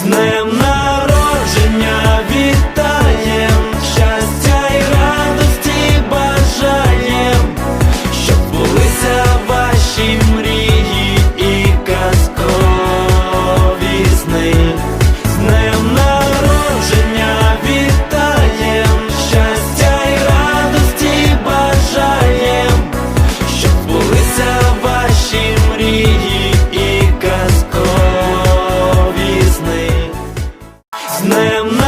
З днем народження вітаєм, щастя й радості бажаєм, щоб булися ваші мрії і казкові сни. am